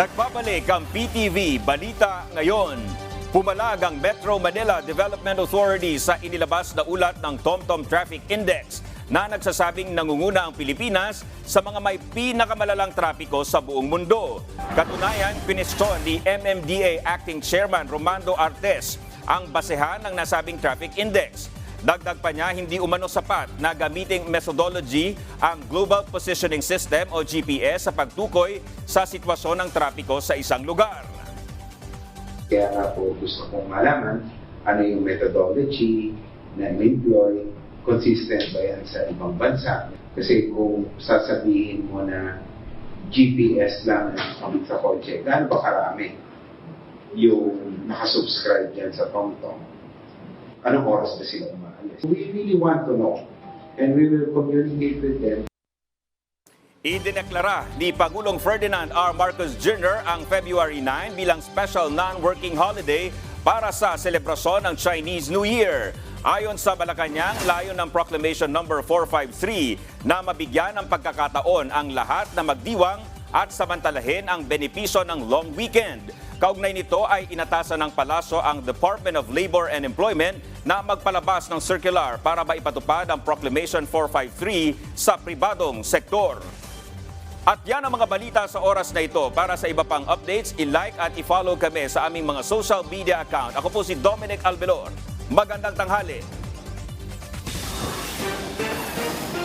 Nagbabalik ang PTV Balita Ngayon. Pumalag ang Metro Manila Development Authority sa inilabas na ulat ng TomTom Traffic Index na nagsasabing nangunguna ang Pilipinas sa mga may pinakamalalang trapiko sa buong mundo. Katunayan, pinestyon ni MMDA Acting Chairman Romando Artes ang basehan ng nasabing traffic index. Dagdag pa niya, hindi umano sapat na gamiting methodology ang Global Positioning System o GPS sa pagtukoy sa sitwasyon ng trapiko sa isang lugar. Kaya nga po gusto kong malaman ano yung methodology na employ, consistent ba yan sa ibang bansa. Kasi kung sasabihin mo na GPS lang ang sa kotse, gaano ba karami yung nakasubscribe dyan sa TomTom? Anong oras ba sila umaalis? We really want to know and we will communicate with them Idineklara ni Pangulong Ferdinand R. Marcos Jr. ang February 9 bilang special non-working holiday para sa selebrasyon ng Chinese New Year. Ayon sa Malacanang, layon ng Proclamation No. 453 na mabigyan ng pagkakataon ang lahat na magdiwang at samantalahin ang benepisyo ng long weekend. Kaugnay nito ay inatasan ng palasyo ang Department of Labor and Employment na magpalabas ng circular para maipatupad ang Proclamation 453 sa pribadong sektor. At yan ang mga balita sa oras na ito. Para sa iba pang updates, i-like at i-follow kami sa aming mga social media account. Ako po si Dominic Albelor. Magandang tanghali.